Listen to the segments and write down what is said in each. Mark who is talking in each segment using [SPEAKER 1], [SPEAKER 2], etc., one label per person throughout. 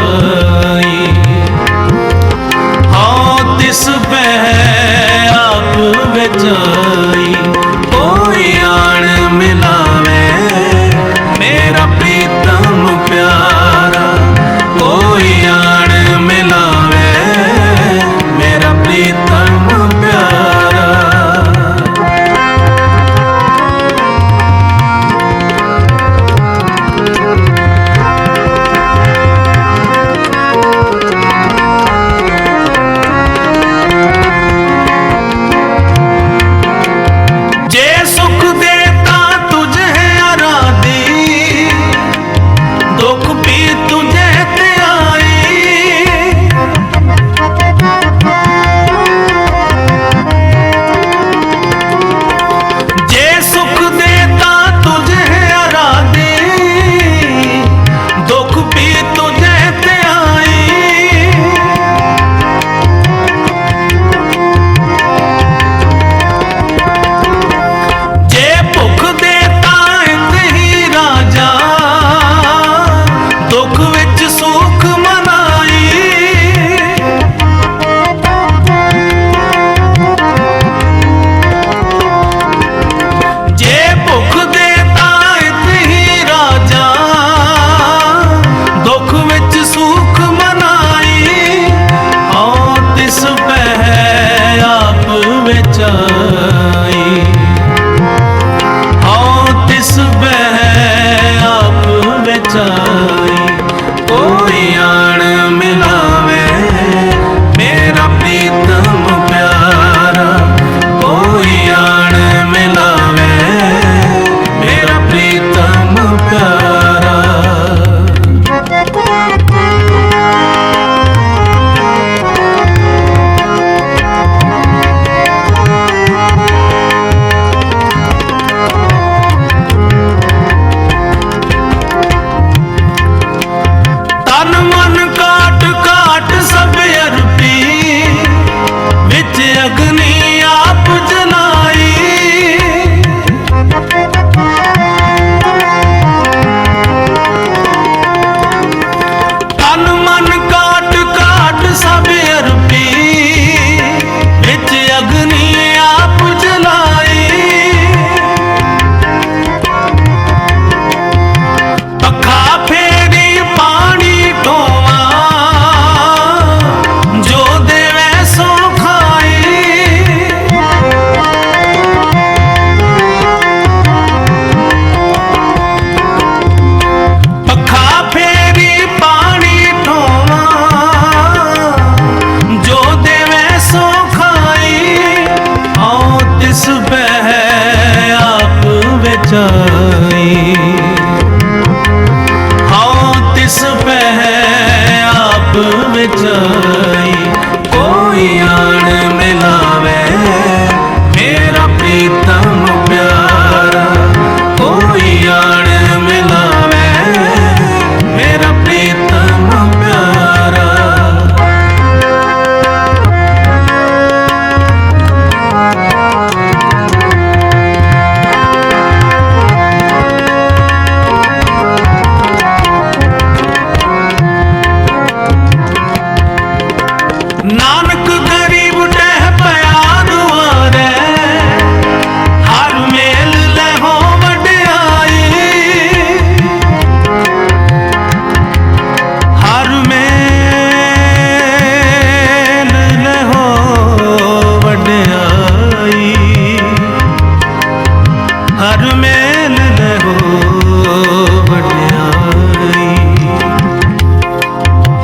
[SPEAKER 1] ਵਿੱਚ ਪ੍ਰਾਣ ਮਿਲਾਵੇ। ਮੇਰਾ ਪ੍ਰੀਤਮ ਪਿਆਰਾ ਕੋਈ ਆਣ ਮਿਲਾਵੇ। ਮੇਰਾ ਪ੍ਰੀਤਮ ਪਿਆਰਾ। ਨਾਨ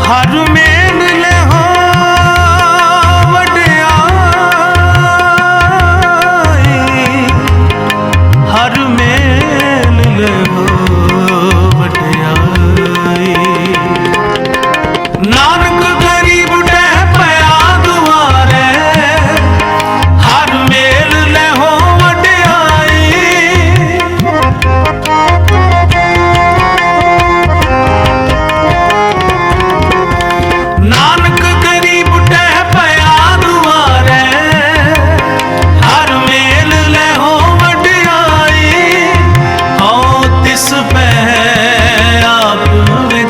[SPEAKER 1] হারুমে